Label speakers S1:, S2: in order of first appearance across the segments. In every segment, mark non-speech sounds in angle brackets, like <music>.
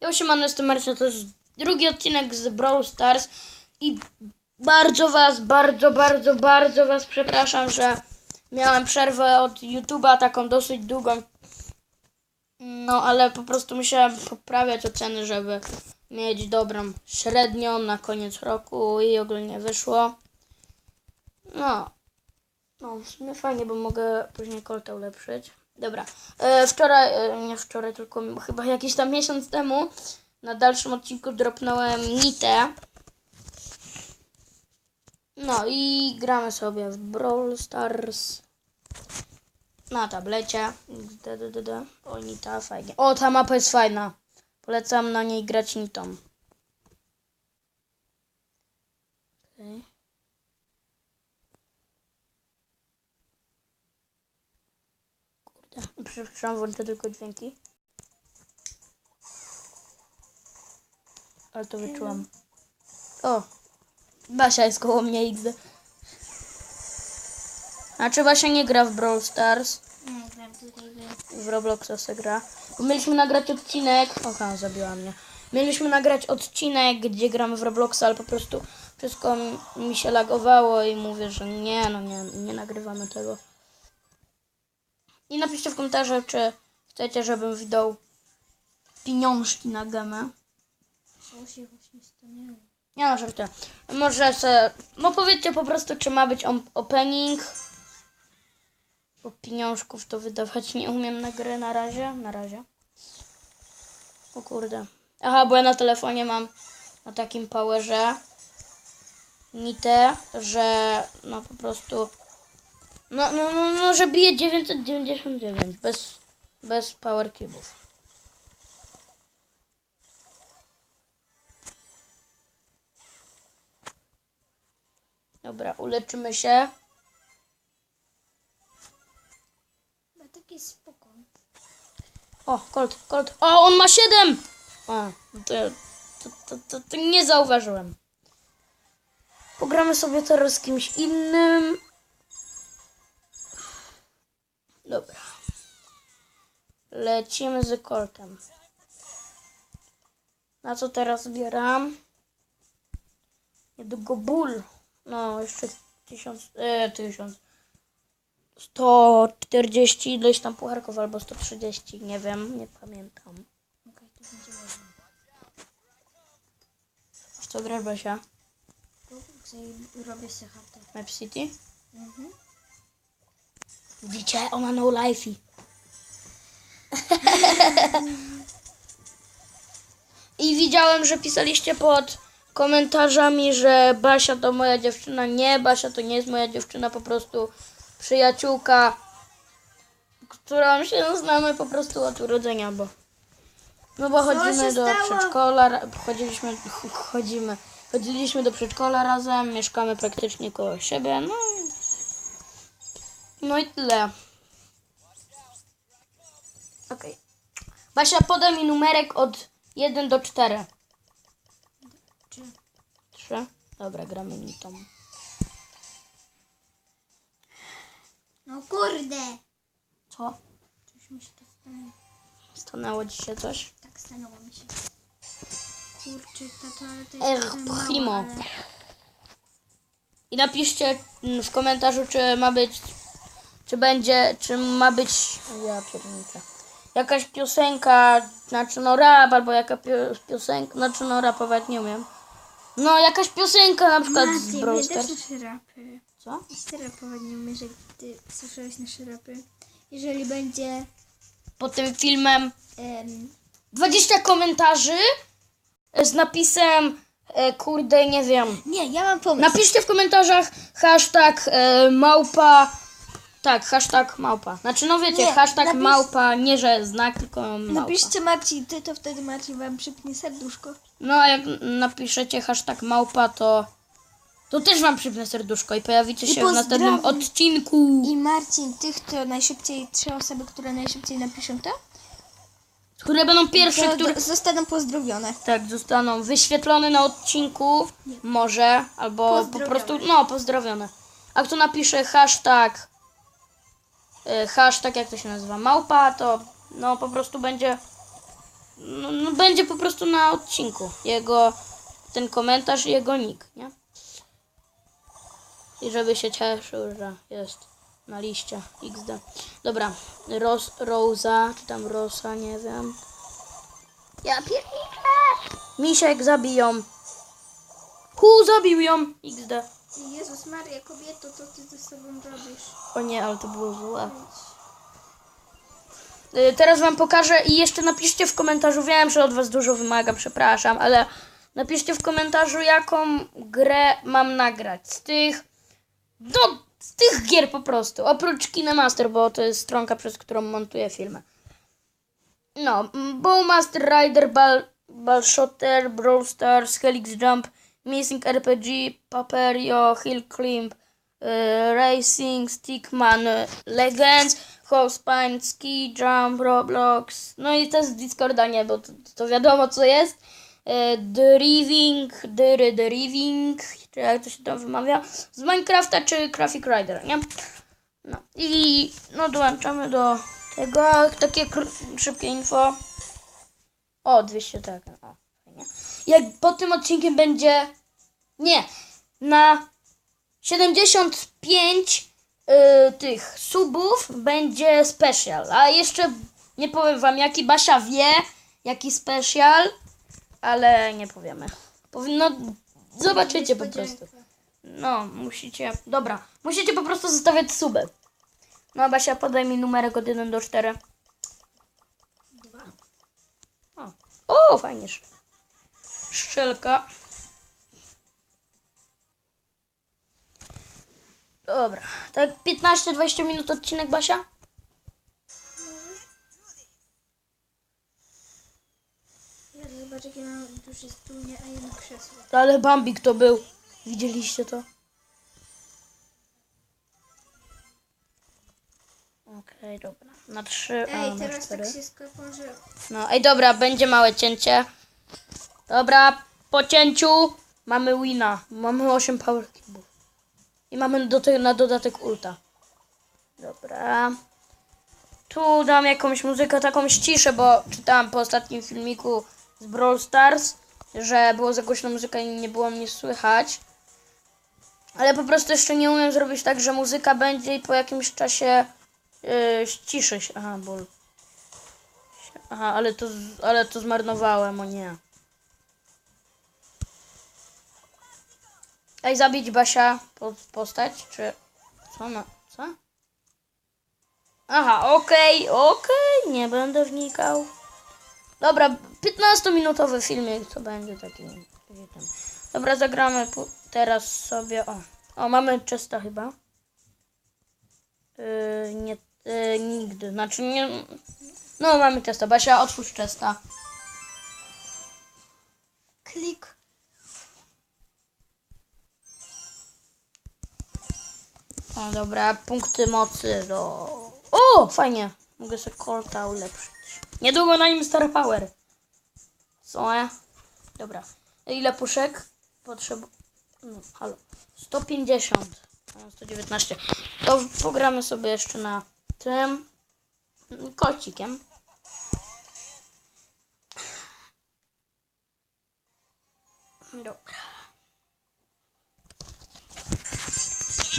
S1: Ja siemano, jestem Marcin, to jest drugi odcinek z Brawl Stars i bardzo was, bardzo, bardzo, bardzo was przepraszam, że miałem przerwę od YouTube'a, taką dosyć długą. No, ale po prostu musiałem poprawiać oceny, żeby mieć dobrą średnią na koniec roku i ogólnie wyszło. No, no, w sumie fajnie, bo mogę później koltę ulepszyć. Dobra, e, wczoraj, e, nie wczoraj, tylko chyba jakiś tam miesiąc temu na dalszym odcinku dropnąłem Nitę. No i gramy sobie w Brawl Stars na tablecie. O, Nita, fajnie. O, ta mapa jest fajna. Polecam na niej grać Nitą. Przepraszam, włączę tylko dźwięki. Ale to wyczułam. O! Basia jest koło mnie XD. A czy Basia nie gra w Brawl Stars?
S2: Nie gram tutaj.
S1: W Robloxa se gra. Bo mieliśmy nagrać odcinek. Oha, zabiła mnie. Mieliśmy nagrać odcinek, gdzie gramy w Robloxa, ale po prostu wszystko mi się lagowało i mówię, że nie, no nie, nie nagrywamy tego. I napiszcie w komentarzu, czy chcecie, żebym wydał pieniążki na gemę.
S2: Się?
S1: Nie no, żartuję. Może se... No powiedzcie po prostu, czy ma być opening. Bo pieniążków to wydawać nie umiem na gry na razie. Na razie. O kurde. Aha, bo ja na telefonie mam na takim powerze nitę, że no po prostu no, no, no, no że bije 999 bez, bez power cubów. Dobra, uleczymy się.
S2: Ma taki spoko.
S1: O, Colt, Colt. O, on ma 7! O, to, to, to, to, to nie zauważyłem. Pogramy sobie teraz z kimś innym. Dobra. Lecimy z Coltem. Na co teraz zbieram? Niedługo ból. No, jeszcze tysiąc, e, tysiąc. 140 ileś tam pucharków albo 130, nie wiem, nie pamiętam.
S2: Okej, to będzie ładnie.
S1: Co grasz Basia?
S2: Robię sobie chatę.
S1: Map City?
S2: Mhm.
S1: Widzicie, ona no lifey. I widziałem, że pisaliście pod komentarzami, że Basia to moja dziewczyna. Nie, Basia to nie jest moja dziewczyna, po prostu przyjaciółka, którą się znamy po prostu od urodzenia, bo no bo chodzimy do
S2: stało?
S1: przedszkola, chodziliśmy, ch- chodzimy, chodziliśmy do przedszkola razem, mieszkamy praktycznie koło siebie, no no i tyle. Okej. Basia, podaj mi numerek od 1 do 4.
S2: Czy
S1: 3. Dobra, gramy mi tą.
S2: No kurde!
S1: Co?
S2: Coś mi się to stanęło.
S1: Stanęło ci się coś?
S2: Tak stanęło mi się. Kurczę, ta toaleta
S1: Ech,
S2: jest taka
S1: primo.
S2: mała, ale...
S1: I napiszcie w komentarzu, czy ma być, czy będzie, czy ma być, ja jakaś piosenka, znaczy no rap, albo jaka pio- piosenka, znaczy no rapować nie umiem. No jakaś piosenka na przykład z
S2: Mati,
S1: Brawl Stars.
S2: nasze rapy.
S1: Co?
S2: Ty rapować nie umiesz, jak ty słyszałeś nasze rapy. Jeżeli będzie...
S1: Pod tym filmem
S2: em,
S1: 20 komentarzy z napisem, e, kurde, nie wiem.
S2: Nie, ja mam pomysł.
S1: Napiszcie w komentarzach hashtag e, małpa. Tak, hashtag małpa. Znaczy, no wiecie,
S2: Nie,
S1: hashtag
S2: napisz-
S1: małpa, nie że znak, tylko małpa.
S2: Napiszcie Marcin, ty to wtedy Marcin wam przypnie serduszko.
S1: No, a jak napiszecie hashtag małpa, to. To też wam przypnę serduszko i pojawicie
S2: I
S1: się w następnym
S2: pozdrawiam.
S1: odcinku,
S2: I Marcin, tych, to najszybciej, trzy osoby, które najszybciej napiszą to,
S1: które będą pierwsze,
S2: to
S1: które
S2: do, zostaną pozdrowione.
S1: tak zostaną wyświetlone na odcinku, może, albo po
S2: Pozdrowione.
S1: prostu, no, pozdrowione. A kto napisze hashtag, hashtag, jak to się nazywa, małpa, to no po prostu będzie no, no będzie po prostu na odcinku. Jego, ten komentarz i jego nick, nie? I żeby się cieszył, że jest na liście XD. Dobra, Ros, Rosa, czy tam Rosa, nie wiem. Ja pierniczę! Misiek zabiją. Hu, zabił ją! XD.
S2: Jezus Maria, kobieto, co ty ze sobą robisz?
S1: O nie, ale to było złe. Y, Teraz wam pokażę i jeszcze napiszcie w komentarzu, wiem, że od was dużo wymagam, przepraszam, ale napiszcie w komentarzu, jaką grę mam nagrać z tych, no, z tych gier po prostu, oprócz Kinemaster, bo to jest stronka, przez którą montuję filmy. No, mm, Bowmaster Rider, Ball, Ball Brawl Stars, Helix Jump, Missing RPG, Paperio, Hill Climb, y, Racing, Stickman, y, Legends, Housepine, Ski Jump, Roblox, no i z Discorda nie, bo to, to wiadomo co jest. Y, Driving, Dyry Driving, czy jak to się tam wymawia, z Minecrafta czy Graphic Rider, nie? No i no dołączamy do tego, takie szybkie info. O, 200 tak, o, fajnie. Jak po tym odcinkiem będzie, nie, na 75 y, tych subów będzie special. A jeszcze nie powiem wam jaki Basia wie, jaki special, ale nie powiemy. Powinno zobaczycie po prostu. No, musicie. Dobra, musicie po prostu zostawiać suby. No, Basia, podaj mi numerek od 1 do 4.
S2: Dwa.
S1: O, o fajnie. sz- Szczelka. Dobra, tak 15-20 minut odcinek, Basia?
S2: Ja zobacz, jakie mam duży stół, nie, a jedno krzesło.
S1: Ale Bambik to był. Widzieliście to? Okej, dobra. Na 3, a
S2: Ej,
S1: na
S2: teraz
S1: 4.
S2: tak się sklepą, że...
S1: No, ej, dobra, będzie małe cięcie. Dobra, po cięciu mamy wina. Mamy 8 power cubów. I mamy do tego na dodatek ulta. Dobra. Tu dam jakąś muzykę, taką ściszę, bo czytałam po ostatnim filmiku z Brawl Stars, że było za głośna muzyka i nie było mnie słychać. Ale po prostu jeszcze nie umiem zrobić tak, że muzyka będzie i po jakimś czasie yy, ściszy się. Aha, ból. Aha, ale to, ale to zmarnowałem, o nie. Ej, zabić Basia po, postać, czy... Co na... co? Aha, okej, okej, nie będę wnikał. Dobra, 15-minutowy filmik, to będzie taki... Dobra, zagramy teraz sobie, o. O, mamy czysta chyba. Yy, nie, yy, nigdy, znaczy nie... No, mamy testa. Basia, otwórz testa.
S2: Klik.
S1: O, dobra, punkty mocy do... O, fajnie. Mogę sobie kolta ulepszyć. Niedługo na nim Star Power. Co, e? Dobra. Ile puszek? Potrzebu... No, halo. 150. A, 119. To pogramy sobie jeszcze na tym... Kocikiem. Dobra.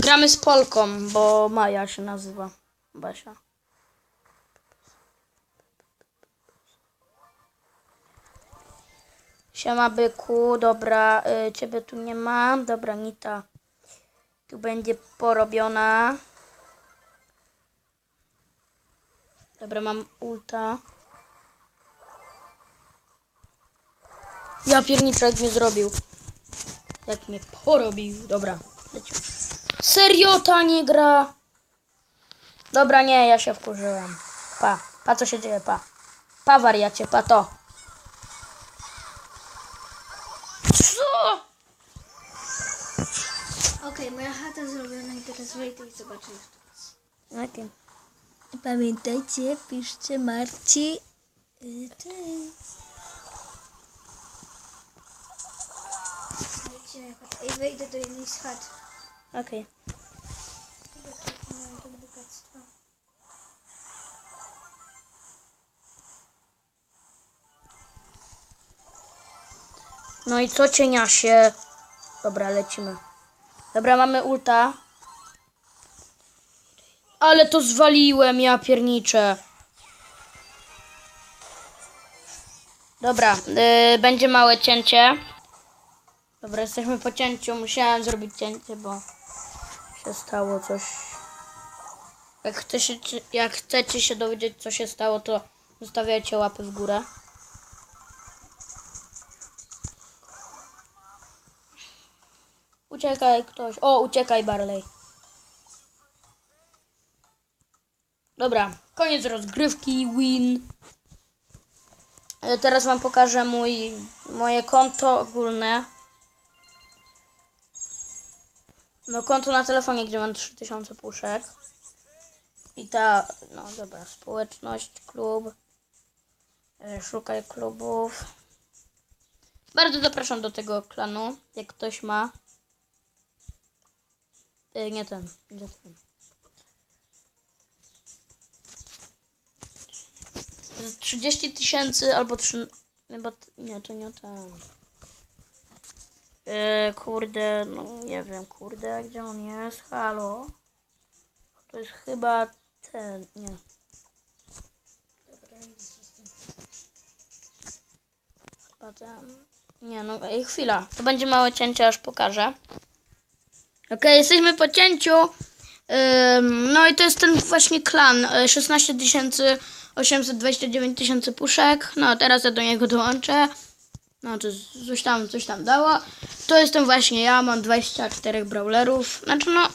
S1: Gramy z Polką, bo Maja się nazywa. Basia. Siema byku, dobra, y, ciebie tu nie ma. Dobra, Nita. Tu będzie porobiona. Dobra, mam ulta. Ja pierniczę, jak mnie zrobił. Jak mnie porobił. Dobra, lecimy. Serio ta nie gra? Dobra, nie, ja się wkurzyłem. Pa, pa co się dzieje, pa. Pa wariacie, pa to. Co?
S2: Okej, moja chata zrobiona i teraz wejdę i zobaczę jeszcze raz.
S1: Okay.
S2: Pamiętajcie, piszcie Marci. y, Cześć. Jak- Ej, wejdę do jednej z chat.
S1: Okej. No i co cienia się? Dobra, lecimy. Dobra, mamy ulta. Ale to zwaliłem, ja pierniczę. Dobra, yy, będzie małe cięcie. Dobra, jesteśmy po cięciu. Musiałem zrobić cięcie, bo się stało coś. Jak, chcecie, jak chcecie się dowiedzieć, co się stało, to zostawiajcie łapy w górę. Uciekaj ktoś. O, uciekaj Barley. Dobra, koniec rozgrywki, win. E, Teraz wam pokażę mój, moje konto ogólne. No konto na telefonie, gdzie mam 3000 puszek. I ta, no dobra, społeczność, klub. E, Szukaj klubów. Bardzo zapraszam do tego klanu, jak ktoś ma. E, Nie ten, nie ten. Z 30 tysięcy albo 3. Chyba. Nie, to nie ten. E, kurde, no nie wiem, kurde, gdzie on jest? Halo? To jest chyba ten, nie. Chyba ten. Nie, no ej, chwila. To będzie małe cięcie, aż pokażę. Okej, jesteśmy po cięciu. Ym, no i to jest ten właśnie klan. y, 16 tysięcy 829 tysięcy puszek. No teraz ja do niego dołączę. No to coś tam, coś tam dało. To jestem właśnie ja, mam 24 brawlerów. Znaczy no,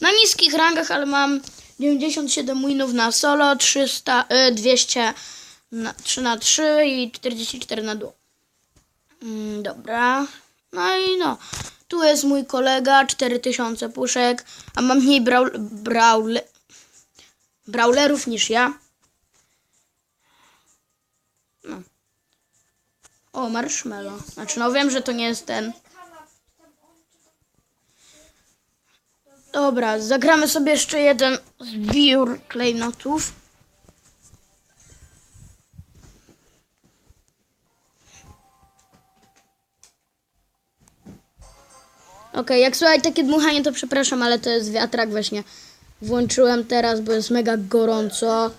S1: na niskich rangach, ale mam 97 winów na solo, 300, y, 200 na 3 na 3 i 44 na duo. Mm, dobra. No i no. Tu jest mój kolega, 4000 puszek, a mam mniej braul, braule, brawlerów niż ja. O, marshmallow. Znaczy, no wiem, że to nie jest ten. Dobra, zagramy sobie jeszcze jeden zbiór klejnotów. Okej, jak słuchaj takie dmuchanie, to przepraszam, ale to jest wiatrak właśnie. Włączyłem teraz, bo jest mega gorąco.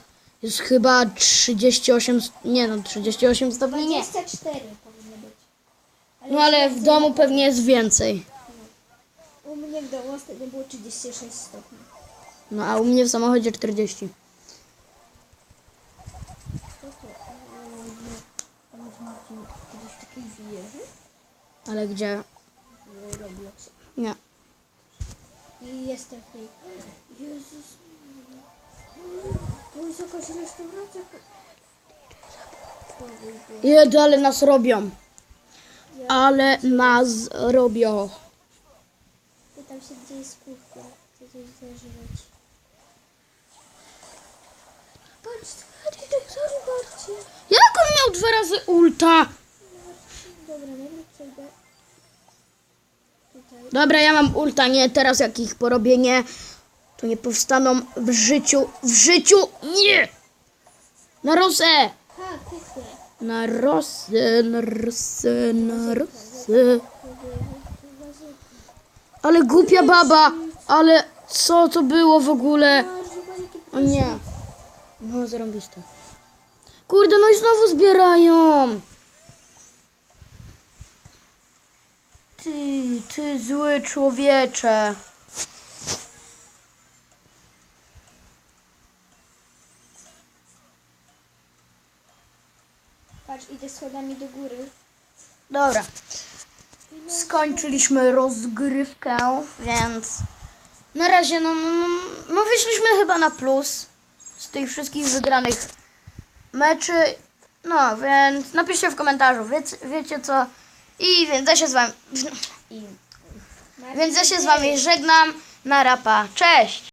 S1: Jest chyba 38, st- nie no, 38 stopni nie.
S2: 24 powinno być.
S1: No ale w domu pewnie jest więcej.
S2: U mnie w domu ostatnio było 36 stopni.
S1: No a u mnie w samochodzie 40.
S2: Co to? A można kiedyś w takiej wieży?
S1: Ale gdzie? Nie.
S2: I jestem w tej... Jezus. Jest jakaś restauracja.
S1: Jedu, ale nas robią. Ale nas robią.
S2: Pytam się, gdzie jest kuchnia. Chcę coś. Patrz, zobaczcie.
S1: Jak on miał dwa razy ulta?
S2: Dobra, najpierw przejdę tutaj.
S1: Dobra, ja mam ulta, nie, teraz jak ich porobię, nie. To nie powstaną w życiu, w życiu, nie! Na rosę! Na rosę, na rosę, na rosę. Ale głupia baba, ale co to było w ogóle? O nie. No, zarąbiste. Kurde, no i znowu zbierają. Ty, ty zły człowiecze.
S2: Patrz, idę schodami do góry.
S1: Dobra. Skończyliśmy rozgrywkę, więc na razie no, no, no, no wyszliśmy chyba na plus z tych wszystkich wygranych meczy. No, więc napiszcie w komentarzu, wiecie, wiecie co. I więc ja się z wami. <laughs> I, więc ja się z wami żegnam. Na rapa. Cześć!